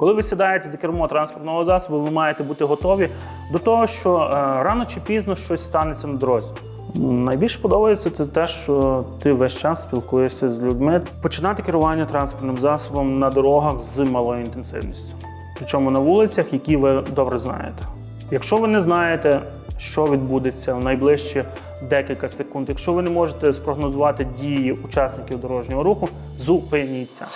Коли ви сідаєте за кермо транспортного засобу, ви маєте бути готові до того, що е, рано чи пізно щось станеться на дорозі. Найбільше подобається це те, що ти весь час спілкуєшся з людьми. Починати керування транспортним засобом на дорогах з малою інтенсивністю. Причому на вулицях, які ви добре знаєте. Якщо ви не знаєте, що відбудеться в найближчі декілька секунд, якщо ви не можете спрогнозувати дії учасників дорожнього руху, зупиніться.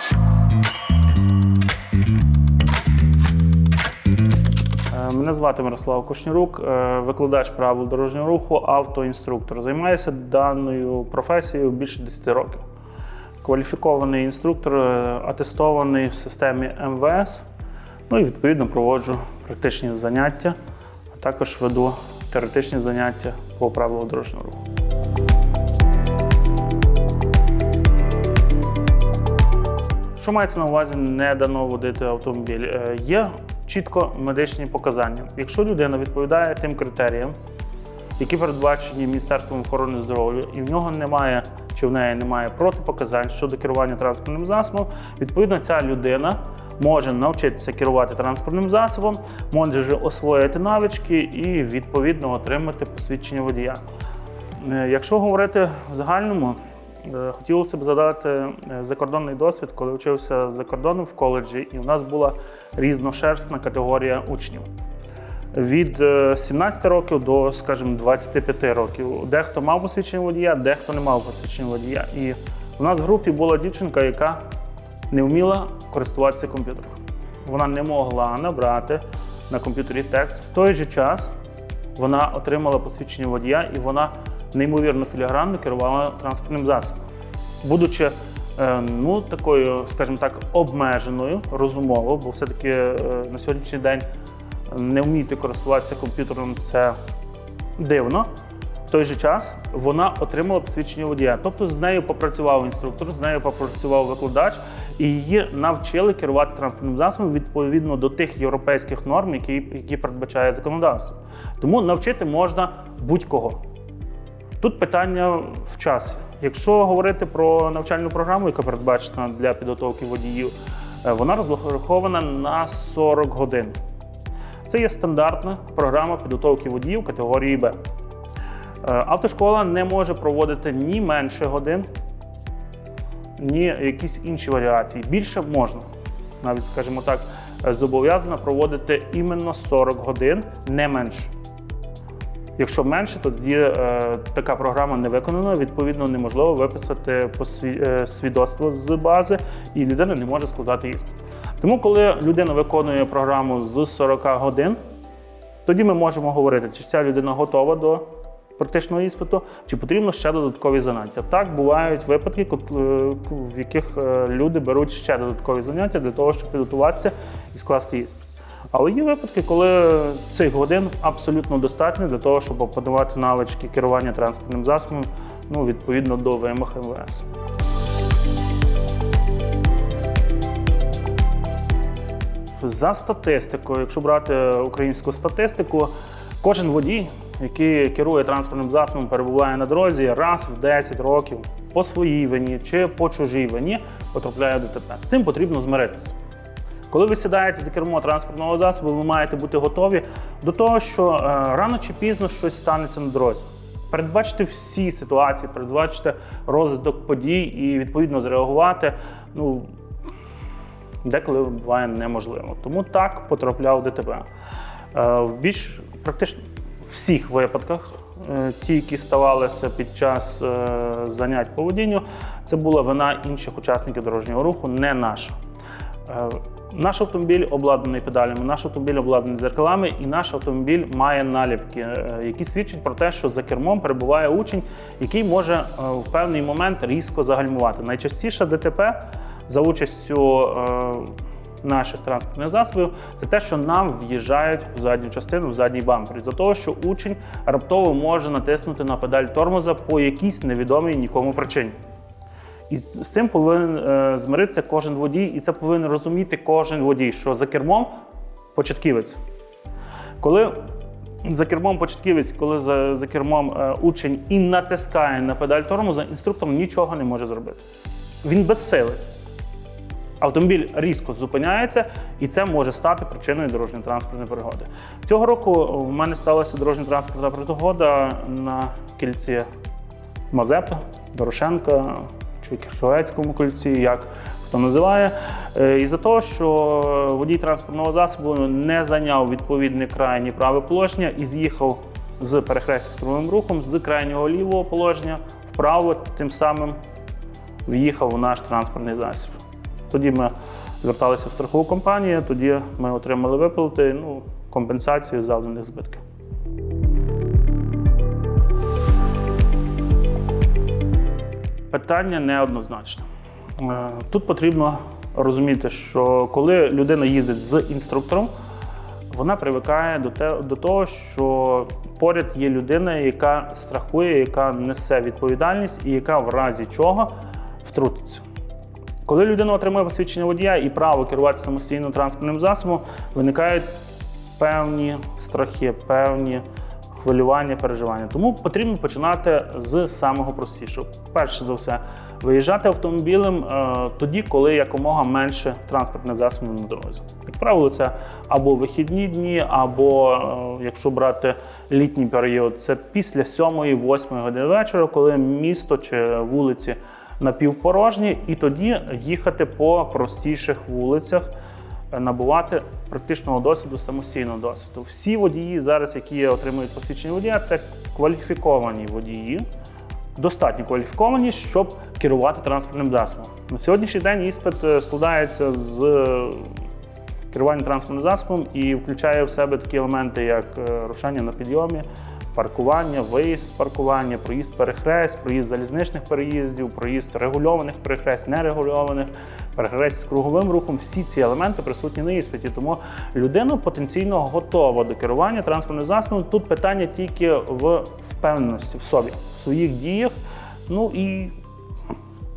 Мене звати Мирослав Кошнярук, е, викладач правил дорожнього руху, автоінструктор. Займаюся даною професією більше 10 років. Кваліфікований інструктор, е, атестований в системі МВС. Ну і відповідно проводжу практичні заняття, а також веду теоретичні заняття по правилах дорожнього руху. Що мається на увазі, не дано водити автомобіль? Е, Є чітко медичні показання. Якщо людина відповідає тим критеріям, які передбачені Міністерством охорони здоров'я, і в нього немає чи в неї немає протипоказань щодо керування транспортним засобом, відповідно, ця людина може навчитися керувати транспортним засобом, може освоїти навички і відповідно отримати посвідчення водія. Е, Якщо говорити в загальному, хотілося б задати е, закордонний досвід, коли вчився за кордоном в коледжі, і у нас була різношерстна категорія учнів. Від е, 17 років до, скажімо, 25 років. Дехто мав посвідчення водія, дехто не мав посвідчення водія. І у нас в групі була дівчинка, яка не вміла користуватися комп'ютером. Вона не могла набрати на комп'ютері текст. В той же час вона отримала посвідчення водія і вона неймовірно філігранно керувала транспортним засобом. Будучи е, ну, такою, скажімо так, обмеженою розумово, бо все-таки е, на сьогоднішній день не вміти користуватися комп'ютером це дивно. В той же час вона отримала посвідчення водія. Тобто з нею попрацював інструктор, з нею попрацював викладач, і її навчили керувати транспортним засобом відповідно до тих європейських норм, які, які передбачає законодавство. Тому навчити можна будь-кого. Тут питання в часі. Якщо говорити про навчальну програму, яка передбачена для підготовки водіїв, е, вона розрахована на 40 годин. Це є стандартна програма підготовки водіїв категорії Б. Е, Автошкола не може проводити ні менше годин, ні якісь інші варіації. Більше можна. Навіть, скажімо так, е, зобов'язана проводити іменно 40 годин, не менше. Якщо менше, то тоді е, така програма не виконана. Відповідно, неможливо виписати посві- е, свідоцтво з бази, і людина не може складати іспит. Тому, коли людина виконує програму з 40 годин, тоді ми можемо говорити, чи ця людина готова до практичного іспиту, чи потрібно ще додаткові заняття. Так бувають випадки, е, в яких е, люди беруть ще додаткові заняття для того, щоб підготуватися і скласти іспит. Але є випадки, коли цих годин абсолютно достатньо для того, щоб опанувати навички керування транспортним засобом ну, відповідно до вимог МВС. За статистикою, якщо брати українську статистику, кожен водій, який керує транспортним засобом, перебуває на дорозі раз в 10 років по своїй вині чи по чужій вині потрапляє до ДТП. З цим потрібно змиритися. Коли ви сідаєте за кермо транспортного засобу, ви маєте бути готові до того, що е, рано чи пізно щось станеться на дорозі. Передбачити всі ситуації, передбачити розвиток подій і відповідно зреагувати. Ну, деколи буває неможливо. Тому так потрапляв ДТП. Е, В більш практично всіх випадках, е, ті, які ставалися під час занять по водінню, це була вина інших учасників дорожнього руху, не наша. Е, Наш автомобіль обладнаний педалями, наш автомобіль обладнаний дзеркалами, і наш автомобіль має наліпки, е, які свідчать про те, що за кермом перебуває учень, який може е, в певний момент різко загальмувати. Найчастіше ДТП за участю наших транспортних засобів це те, що нам в'їжджають в задню частину, в задній бампер. За того, що учень раптово може натиснути на педаль тормоза по якійсь невідомій нікому причині. І з цим повинен е, змиритися кожен водій, і це повинен розуміти кожен водій, що за кермом початківець. Коли за кермом початківець, коли за, за кермом е, учень і натискає на педаль тормоза, інструктор нічого не може зробити. Він безсилий. автомобіль різко зупиняється, і це може стати причиною дорожньо-транспортної пригоди. Цього року у мене сталася дорожньо-транспортна пригода на кільці Мазепи, Дорошенка чи Кірховецькому кільці, як хто називає. Е, Із-за того, що водій транспортного засобу не зайняв відповідне крайнє праве положення і з'їхав з перехрестя з рухом з крайнього лівого положення вправо, тим самим в'їхав у наш транспортний засіб. Тоді ми зверталися в страхову компанію, тоді ми отримали виплати, ну, компенсацію завданих збитків. Питання неоднозначне. Е, Тут потрібно розуміти, що коли людина їздить з інструктором, вона привикає до, те, до того, що поряд є людина, яка страхує, яка несе відповідальність і яка в разі чого втрутиться. Коли людина отримує посвідчення водія і право керувати самостійно транспортним засобом, виникають певні страхи, певні хвилювання, переживання. Тому потрібно починати з самого простішого. Перше за все, виїжджати автомобілем е, тоді, коли якомога менше транспортних засобів на дорозі. Як правило, це або вихідні дні, або е, якщо брати літній період, це після 7-8 години вечора, коли місто чи вулиці напівпорожні, і тоді їхати по простіших вулицях набувати практичного досвіду, самостійного досвіду. Всі водії зараз, які отримують посвідчення водія, це кваліфіковані водії, достатньо кваліфіковані, щоб керувати транспортним засобом. На сьогоднішній день іспит е, складається з е, керування транспортним засобом і включає в себе такі елементи, як е, рушання на підйомі, паркування, виїзд з паркування, проїзд перехрест, проїзд залізничних переїздів, проїзд регульованих перехрест, нерегульованих, перехрест з круговим рухом. Всі ці елементи присутні на іспиті. Тому людина потенційно готова до керування транспортним засобом. Тут питання тільки в впевненості в собі, в своїх діях, ну і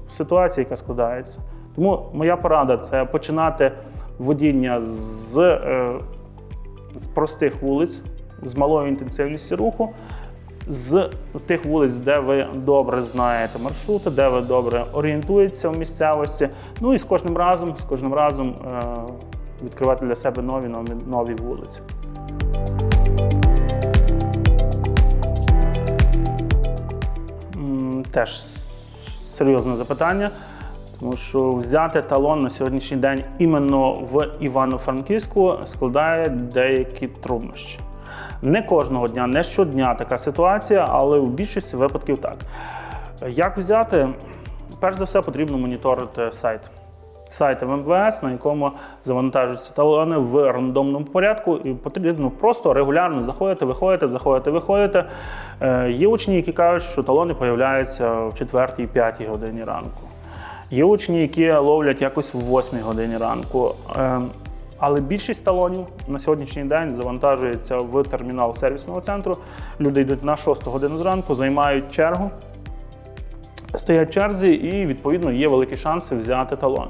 в ситуації, яка складається. Тому моя порада це починати водіння з, е, з простих вулиць, з малою інтенсивністю руху, з тих вулиць, де ви добре знаєте маршрути, де ви добре орієнтуєтеся в місцевості. Ну і з кожним разом, з кожним разом е, відкривати для себе нові нові, нові вулиці. Теж серйозне запитання, тому що взяти талон на сьогоднішній день іменно в Івано-Франківську складає деякі труднощі. Не кожного дня, не щодня така ситуація, але в більшості випадків так. Як взяти? Перш за все, потрібно моніторити сайт. Сайт МВС, на якому завантажуються талони в рандомному порядку, і потрібно просто регулярно заходити, виходити, заходити, виходити. Е, Є учні, які кажуть, що талони з'являються в 4-5 годині ранку. Є учні, які ловлять якось в 8 годині ранку. Е, Але більшість талонів на сьогоднішній день завантажується в термінал сервісного центру. Люди йдуть на 6 годину зранку, займають чергу, стоять в черзі, і відповідно є великі шанси взяти талон.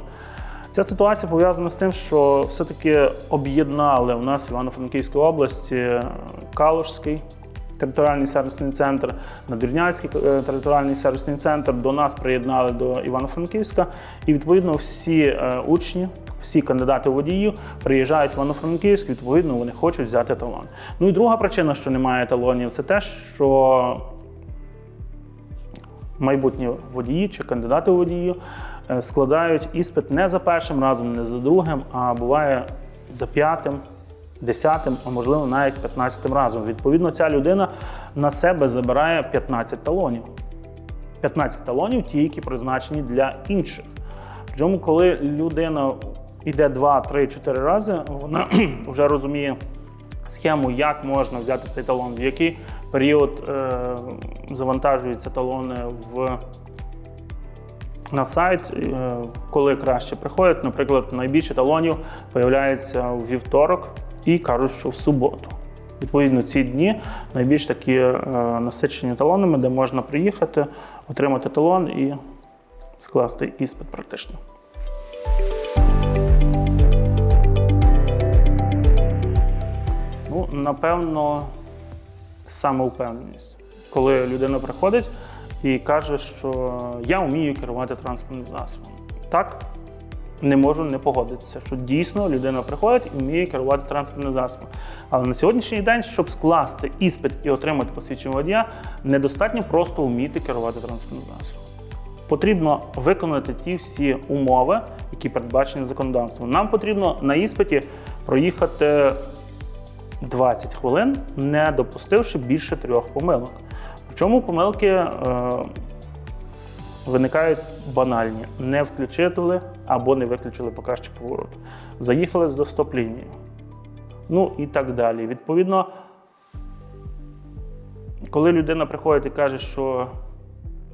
Ця ситуація пов'язана з тим, що все-таки об'єднали у нас Івано-Франківській області Калужський територіальний сервісний центр, Надвірнянський е, територіальний сервісний центр. До нас приєднали до Івано-Франківська. І відповідно всі е, учні, всі кандидати водіїв приїжджають в Івано-Франківськ, відповідно, вони хочуть взяти талон. Ну і друга причина, що немає талонів, це те, що майбутні водії чи кандидати у водії е, складають іспит не за першим разом, не за другим, а буває за п'ятим, десятим, а можливо навіть 15 разом. Відповідно, ця людина на себе забирає 15 талонів. 15 талонів, ті, які призначені для інших. Причому, коли людина йде 2, 3, 4 рази, вона вже розуміє схему, як можна взяти цей талон, в який період е, завантажуються талони в, на сайт, е, коли краще приходять. Наприклад, найбільше талонів з'являється у вівторок і кажуть, що в суботу. Відповідно, ці дні найбільш такі е, насичені талонами, де можна приїхати, отримати талон і скласти іспит практично. Напевно, самовпевненість. Коли людина приходить і каже, що я вмію керувати транспортним засобом. Так, не можу не погодитися, що дійсно людина приходить і вміє керувати транспортним засобом. Але на сьогоднішній день, щоб скласти іспит і отримати посвідчення водія, недостатньо просто вміти керувати транспортним засобом. Потрібно виконати ті всі умови, які передбачені законодавством. Нам потрібно на іспиті проїхати 20 хвилин, не допустивши більше трьох помилок. Причому помилки е, виникають банальні: не включили або не виключили показчик повороту, заїхали з стоп-лінії. Ну і так далі. Відповідно, коли людина приходить і каже, що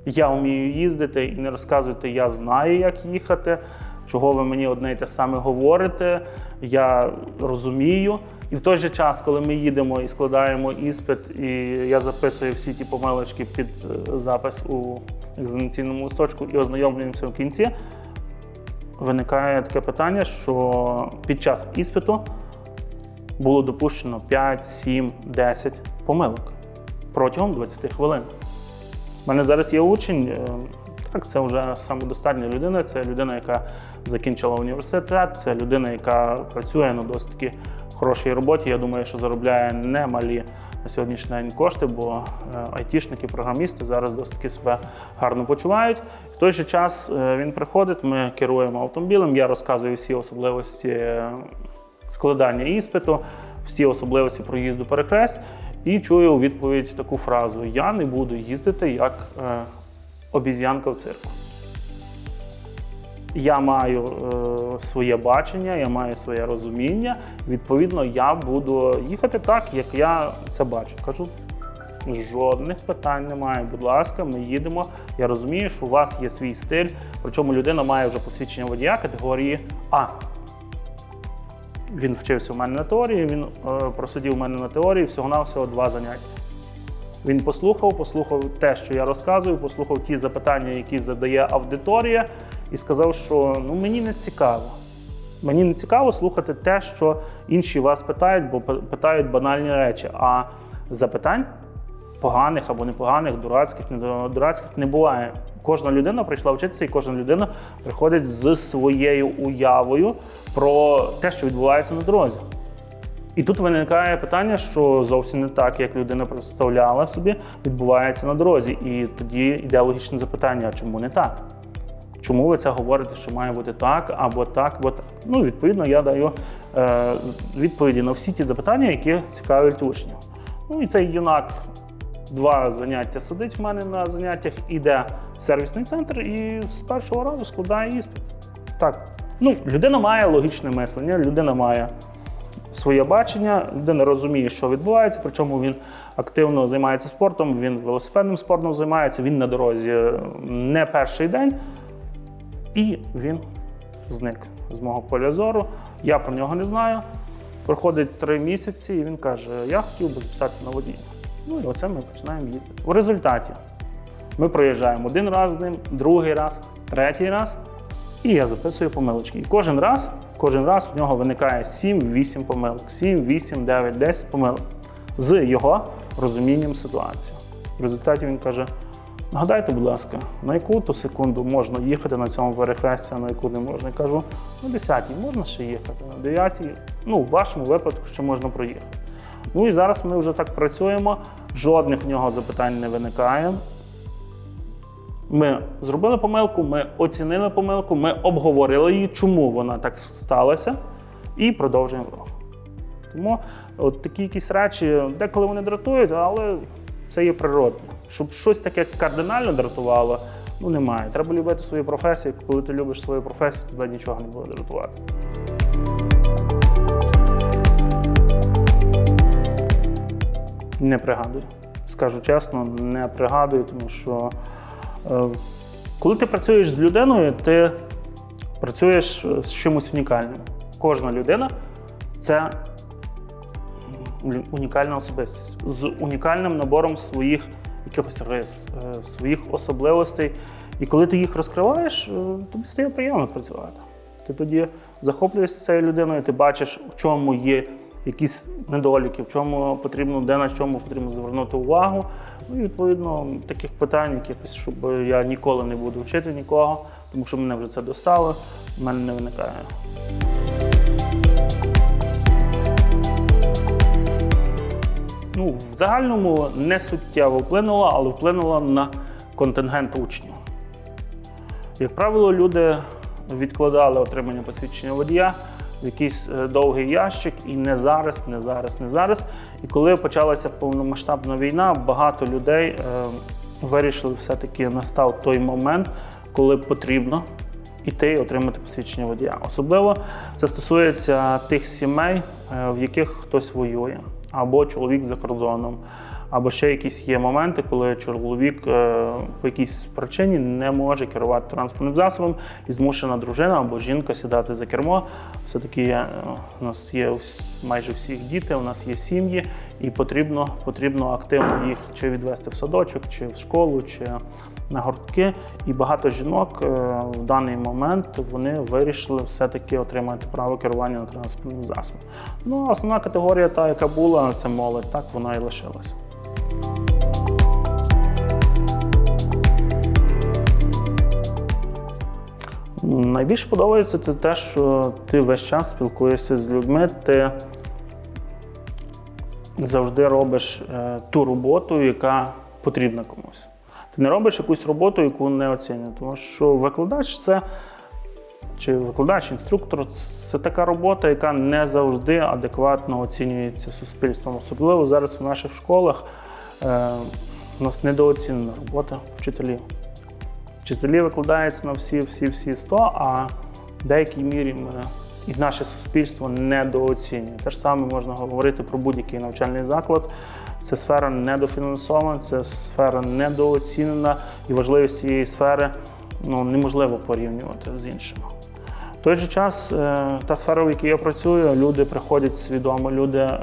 я вмію їздити, і не розказуєте, я знаю, як їхати, чого ви мені одне і те саме говорите, я розумію. І в той же час, коли ми їдемо і складаємо іспит, і я записую всі ті помилочки під е, запис у екзаменаційному листочку і ознайомлюємося в кінці, виникає таке питання, що під час іспиту було допущено 5, 7, 10 помилок протягом 20 хвилин. У мене зараз є учень. Так, це вже самодостатня людина. Це людина, яка закінчила університет, це людина, яка працює на досить таки хорошій роботі. Я думаю, що заробляє немалі на сьогоднішній день кошти, бо е, айтішники, програмісти зараз досить таки себе гарно почувають. В той же час е, він приходить, ми керуємо автомобілем, я розказую всі особливості е, складання іспиту, всі особливості проїзду перехрест. І чую у відповідь таку фразу: Я не буду їздити як обіз'янка в цирку. Я маю е, своє бачення, я маю своє розуміння. Відповідно, я буду їхати так, як я це бачу. Кажу, жодних питань немає. Будь ласка, ми їдемо. Я розумію, що у вас є свій стиль, причому людина має вже посвідчення водія категорії А. Він вчився у мене на теорії, він е, просидів у мене на теорії всього-навсього два заняття. Він послухав, послухав те, що я розказую, послухав ті запитання, які задає аудиторія, і сказав, що ну мені не цікаво. Мені не цікаво слухати те, що інші вас питають, бо пи- питають банальні речі. А запитань поганих або непоганих, дурацьких, не дурацьких не буває. Кожна людина прийшла вчитися, і кожна людина приходить з своєю уявою про те, що відбувається на дорозі. І тут виникає питання, що зовсім не так, як людина представляла собі, відбувається на дорозі. І тоді йде логічне запитання: чому не так? Чому ви це говорите, що має бути так або так, або так? Ну, відповідно, я даю е, відповіді на всі ті запитання, які цікавлять учнів. Ну і цей юнак два заняття сидить в мене на заняттях, іде в сервісний центр і з першого разу складає іспит. Так. Ну, людина має логічне мислення, людина має своє бачення, людина розуміє, що відбувається, причому він активно займається спортом, він велосипедним спортом займається, він на дорозі е, не перший день, і він зник з мого поля зору. Я про нього не знаю. Проходить три місяці, і він каже: Я хотів би записатися на водіння. Ну і оце ми починаємо їздити. В результаті ми проїжджаємо один раз з ним, другий раз, третій раз. І я записую помилочки. І кожен раз, кожен раз в нього виникає 7-8 помилок. 7, 8, 9, 10 помилок з його розумінням ситуації. В результаті він каже: нагадайте, будь ласка, на яку то секунду можна їхати на цьому перехресті, а на яку не можна. Я кажу, на 10 можна ще їхати, на 9, ну, в вашому випадку ще можна проїхати. Ну і зараз ми вже так працюємо, жодних в нього запитань не виникає. Ми зробили помилку, ми оцінили помилку, ми обговорили її, чому вона так сталася, і продовжуємо рух. Тому от такі якісь речі, деколи вони дратують, але це є природне. Щоб щось таке кардинально дратувало, ну немає. Треба любити свою професію. Коли ти любиш свою професію, тебе нічого не буде дратувати. Не пригадую. Скажу чесно, не пригадую, тому що коли ти працюєш з людиною, ти працюєш е, з чимось унікальним. Кожна людина це унікальна особистість з унікальним набором своїх якихось рис, е, своїх особливостей. І коли ти їх розкриваєш, е, тобі стає приємно працювати. Ти тоді захоплюєшся цією людиною, ти бачиш, в чому є якісь недоліки, в чому потрібно, де на чому потрібно звернути увагу. Ну і відповідно таких питань, якихось, щоб я ніколи не буду вчити нікого, тому що мене вже це достало, в мене не виникає. Ну, в загальному не суттєво вплинуло, але вплинуло на контингент учнів. Як правило, люди відкладали отримання посвідчення водія якийсь е, довгий ящик, і не зараз, не зараз, не зараз. І коли почалася повномасштабна війна, багато людей е, вирішили все-таки настав той момент, коли потрібно іти і отримати посвідчення водія. Особливо це стосується тих сімей, е, в яких хтось воює, або чоловік за кордоном, або ще якісь є моменти, коли чоловік е, по якійсь причині не може керувати транспортним засобом і змушена дружина або жінка сідати за кермо. Все-таки е, у нас є майже всіх діти, у нас є сім'ї, і потрібно, потрібно активно їх чи відвести в садочок, чи в школу, чи на гуртки. І багато жінок е, в даний момент вони вирішили все-таки отримати право керування на транспортним засобом. Ну, основна категорія, та, яка була, це молодь, так вона і лишилася. Найбільше подобається це те, що ти весь час спілкуєшся з людьми, ти завжди робиш е, ту роботу, яка потрібна комусь. Ти не робиш якусь роботу, яку не оцінюють. Тому що викладач це чи викладач, інструктор це така робота, яка не завжди адекватно оцінюється суспільством. Особливо зараз в наших школах е, у нас недооцінена робота вчителів. Вчителі викладаються на всі, всі, всі 100, а в деякій мірі ми і наше суспільство недооцінює. Те ж саме можна говорити про будь-який навчальний заклад. Це сфера недофінансована, це сфера недооцінена, і важливість цієї сфери ну, неможливо порівнювати з іншими. В той же час, е, та сфера, в якій я працюю, люди приходять свідомо, люди е,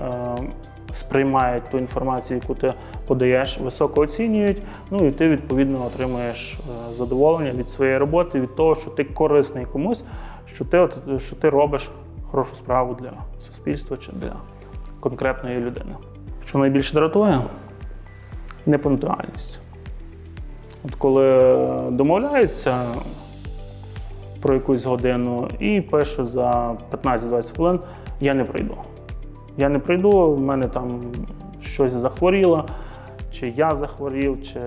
сприймають ту інформацію, яку ти подаєш, високо оцінюють. Ну і ти відповідно отримуєш е, задоволення від своєї роботи, від того, що ти корисний комусь, що ти, що ти робиш хорошу справу для суспільства чи для конкретної людини. Що найбільше дратує? Непунктуальність. От коли домовляються про якусь годину і пише за 15-20 хвилин, я не прийду. Я не прийду, в мене там щось захворіло, чи я захворів, чи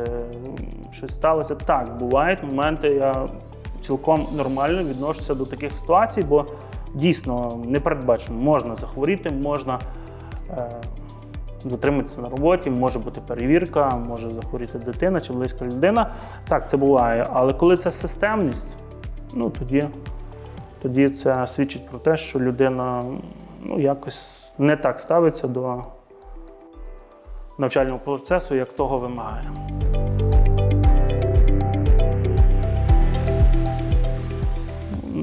щось сталося. Так, бувають моменти, я цілком нормально відношуся до таких ситуацій, бо дійсно не передбачено. Можна захворіти, можна е, затриматися на роботі, може бути перевірка, може захворіти дитина чи близька людина. Так, це буває. Але коли це системність, ну тоді, тоді це свідчить про те, що людина ну, якось не так ставиться до навчального процесу, як того вимагає.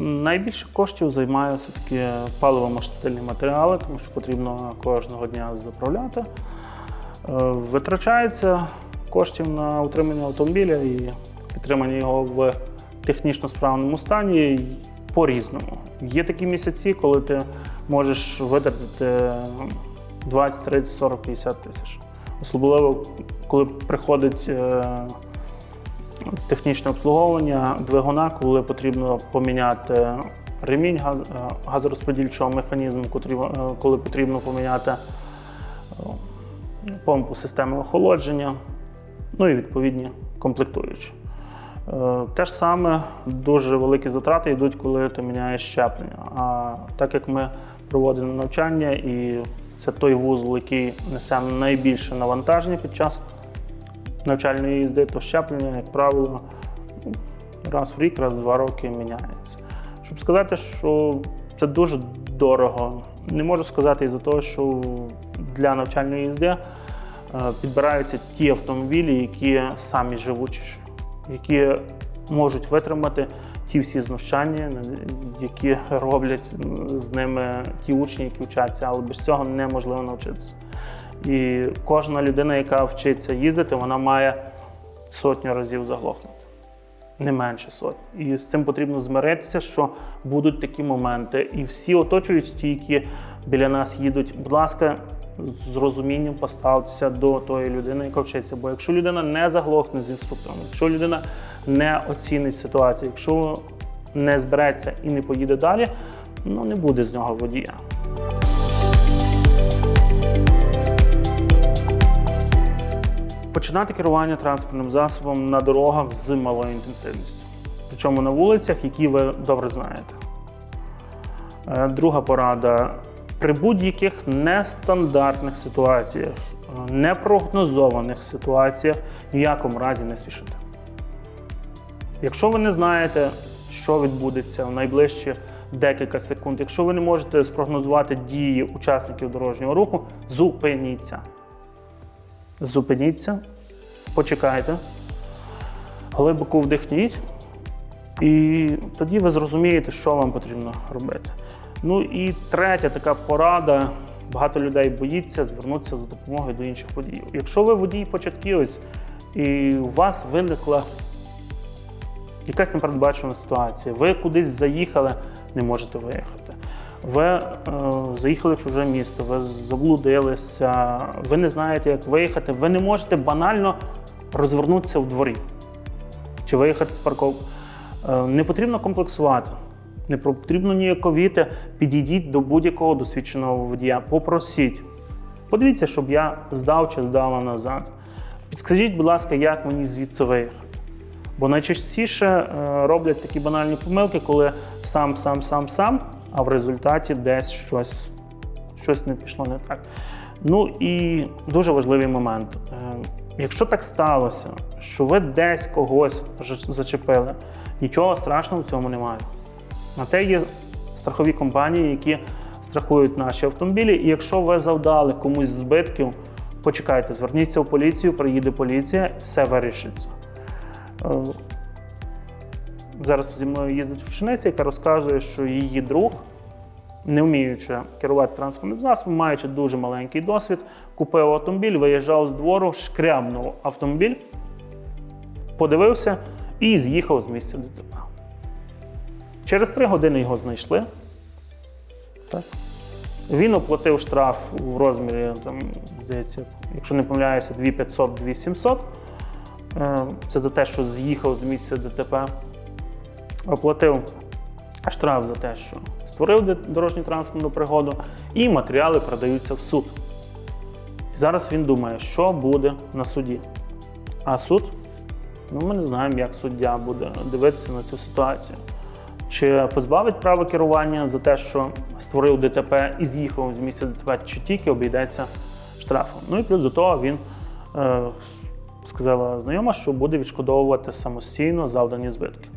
Найбільше коштів займає все-таки паливо-мастильні матеріали, тому що потрібно кожного дня заправляти. Е, Витрачається коштів на утримання автомобіля і підтримання його в технічно справному стані по-різному. Є такі місяці, коли ти можеш витратити 20, 30, 40, 50 тисяч. Особливо, коли приходить е, технічне обслуговування двигуна, коли потрібно поміняти ремінь е, газорозподільчого механізму, е, коли потрібно поміняти помпу системи охолодження, ну і відповідні комплектуючі. Те ж саме дуже великі затрати йдуть, коли ти міняєш щеплення. А так як ми проводимо навчання, і це той вузол, який несе найбільше навантаження під час навчальної їзди, то щеплення, як правило, раз в рік, раз в два роки міняється. Щоб сказати, що це дуже дорого, не можу сказати із-за того, що для навчальної їзди е, підбираються ті автомобілі, які самі живучіші, які можуть витримати ті всі знущання, які роблять з ними ті учні, які вчаться, але без цього неможливо навчитися. І кожна людина, яка вчиться їздити, вона має сотню разів заглохнути. Не менше сотні. І з цим потрібно змиритися, що будуть такі моменти. І всі оточують ті, які біля нас їдуть. Будь ласка, з розумінням поставитися до тої людини, яка вчиться. Бо якщо людина не заглохне з інструктором, якщо людина не оцінить ситуацію, якщо не збереться і не поїде далі, ну не буде з нього водія. Починати керування транспортним засобом на дорогах з малою інтенсивністю. Причому на вулицях, які ви добре знаєте. Е, Друга порада. При будь-яких нестандартних ситуаціях, е, непрогнозованих ситуаціях в якому разі не спішите. Якщо ви не знаєте, що відбудеться в найближчі декілька секунд, якщо ви не можете спрогнозувати дії учасників дорожнього руху, зупиніться. Зупиніться, почекайте, глибоко вдихніть, і тоді ви зрозумієте, що вам потрібно робити. Ну і третя така порада. Багато людей боїться звернутися за допомогою до інших водіїв. Якщо ви водій початківець і у вас виникла якась непередбачена ситуація, ви кудись заїхали, не можете виїхати. Ви е, заїхали в чуже місто, ви заблудилися, ви не знаєте, як виїхати, ви не можете банально розвернутися в дворі чи виїхати з парковки. Е, не потрібно комплексувати, не потрібно ніяковіти. Підійдіть до будь-якого досвідченого водія, попросіть. Подивіться, щоб я здав чи здала назад. Підскажіть, будь ласка, як мені звідси виїхати. Бо найчастіше е, роблять такі банальні помилки, коли сам, сам, сам, сам, а в результаті десь щось, щось не пішло не так. Ну і дуже важливий момент. Е, Якщо так сталося, що ви десь когось зачепили, нічого страшного в цьому немає. На те є страхові компанії, які страхують наші автомобілі. І якщо ви завдали комусь збитків, почекайте, зверніться в поліцію, приїде поліція, все вирішиться. Е, Зараз зі мною їздить вчениця, яка розказує, що її друг, не вміючи керувати транспортним засобом, маючи дуже маленький досвід, купив автомобіль, виїжджав з двору, шкрябнув автомобіль, подивився і з'їхав з місця ДТП. Через три години його знайшли. Так. Він оплатив штраф в розмірі, там, здається, якщо не помиляюся, 2500 2700 Е, Це за те, що з'їхав з місця ДТП. Оплатив штраф за те, що створив дорожню транспортну пригоду, і матеріали продаються в суд. І зараз він думає, що буде на суді. А суд, ну ми не знаємо, як суддя буде дивитися на цю ситуацію. Чи позбавить права керування за те, що створив ДТП і з'їхав з місця ДТП, чи тільки обійдеться штрафом. Ну і плюс до того він е, сказала знайома, що буде відшкодовувати самостійно завдані збитки.